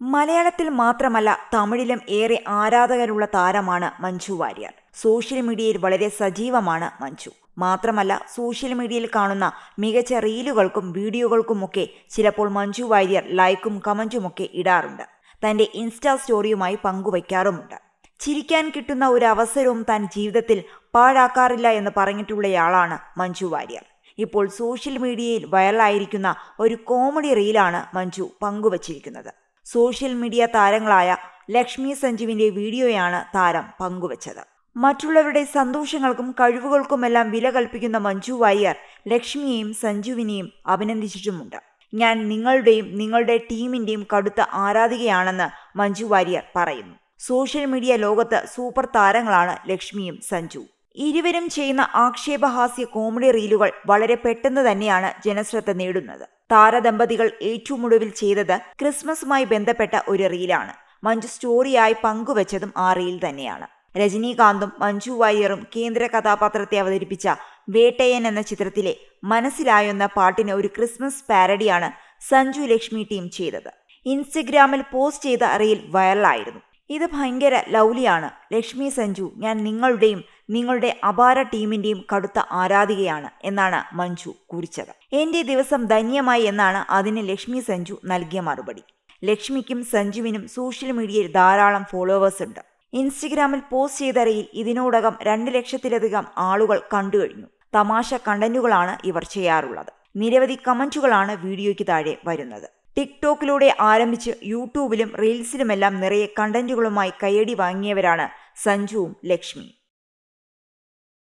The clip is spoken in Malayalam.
മലയാളത്തിൽ മാത്രമല്ല തമിഴിലും ഏറെ ആരാധകരുള്ള താരമാണ് മഞ്ജു വാര്യർ. സോഷ്യൽ മീഡിയയിൽ വളരെ സജീവമാണ് മഞ്ജു. മാത്രമല്ല സോഷ്യൽ മീഡിയയിൽ കാണുന്ന മികച്ച റീലുകൾക്കും വീഡിയോകൾക്കുമൊക്കെ ചിലപ്പോൾ മഞ്ജു വാര്യർ ലൈക്കും കമന്റുമൊക്കെ ഇടാറുണ്ട്. തന്റെ ഇൻസ്റ്റാ സ്റ്റോറിയുമായി പങ്കുവയ്ക്കാറുമുണ്ട്. ചിരിക്കാൻ കിട്ടുന്ന ഒരു അവസരവും താൻ ജീവിതത്തിൽ പാഴാക്കാറില്ല എന്ന് പറഞ്ഞിട്ടുള്ളയാളാണ് മഞ്ജു വാര്യർ. ഇപ്പോൾ സോഷ്യൽ മീഡിയയിൽ വൈറലായിരിക്കുന്ന ഒരു കോമഡി റീലാണ് മഞ്ജു പങ്കുവച്ചിരിക്കുന്നത്. സോഷ്യൽ മീഡിയ താരങ്ങളായ ലക്ഷ്മി സഞ്ജീവിന്റെ വീഡിയോയാണ് താരം പങ്കുവച്ചത്. മറ്റുള്ളവരുടെ സന്തോഷങ്ങൾക്കും കഴിവുകൾക്കുമെല്ലാം വില കൽപ്പിക്കുന്ന മഞ്ജു വാര്യർ ലക്ഷ്മിയെയും സഞ്ജുവിനെയും അഭിനന്ദിച്ചിട്ടുമുണ്ട്. ഞാൻ നിങ്ങളുടെയും നിങ്ങളുടെ ടീമിന്റെയും കടുത്ത ആരാധികയാണെന്ന് മഞ്ജു വാര്യർ പറയുന്നു. സോഷ്യൽ മീഡിയ ലോകത്ത് സൂപ്പർ താരങ്ങളാണ് ലക്ഷ്മിയും സഞ്ജു. ഇരുവരും ചെയ്യുന്ന ആക്ഷേപഹാസ്യ കോമഡി റീലുകൾ വളരെ പെട്ടെന്ന് തന്നെയാണ് ജനശ്രദ്ധ നേടുന്നത്. താരദമ്പതികൾ ഏറ്റവും ഒടുവിൽ ചെയ്തത് ക്രിസ്മസുമായി ബന്ധപ്പെട്ട ഒരു റീലാണ്. മഞ്ജു സ്റ്റോറിയായി പങ്കുവച്ചതും ആ റീൽ തന്നെയാണ്. രജനീകാന്തും മഞ്ജു വാര്യറും കേന്ദ്ര കഥാപാത്രത്തെ അവതരിപ്പിച്ച വേട്ടയൻ എന്ന ചിത്രത്തിലെ മനസ്സിലായെന്ന പാട്ടിന് ഒരു ക്രിസ്മസ് പാരഡിയാണ് സഞ്ജു ലക്ഷ്മി ടീം ചെയ്തത്. ഇൻസ്റ്റഗ്രാമിൽ പോസ്റ്റ് ചെയ്ത റീൽ വൈറലായിരുന്നു. ഇത് ഭയങ്കര ലൗലിയാണ്. ലക്ഷ്മി സഞ്ജു ഞാൻ നിങ്ങളുടെയും നിങ്ങളുടെ അപാര ടീമിന്റെയും കടുത്ത ആരാധികയാണ് എന്നാണ് മഞ്ജു കുറിച്ചത്. എന്റെ ദിവസം ധന്യമായി എന്നാണ് അതിന് ലക്ഷ്മി സഞ്ജു നൽകിയ മറുപടി. ലക്ഷ്മിക്കും സഞ്ജുവിനും സോഷ്യൽ മീഡിയയിൽ ധാരാളം ഫോളോവേഴ്സ് ഉണ്ട്. ഇൻസ്റ്റഗ്രാമിൽ പോസ്റ്റ് ചെയ്ത റീൽ ഇതിനോടകം രണ്ട് ലക്ഷത്തിലധികം ആളുകൾ കണ്ടുകഴിഞ്ഞു തമാശ കണ്ടന്റുകളാണ് ഇവർ ചെയ്യാറുള്ളത്. നിരവധി കമന്റുകളാണ് വീഡിയോയ്ക്ക് താഴെ വരുന്നത്. ടിക്ടോക്കിലൂടെ ആരംഭിച്ച് യൂട്യൂബിലും റീൽസിലുമെല്ലാം നിറയെ കണ്ടന്റുകളുമായി കയ്യടി വാങ്ങിയവരാണ് സഞ്ജുവും ലക്ഷ്മി.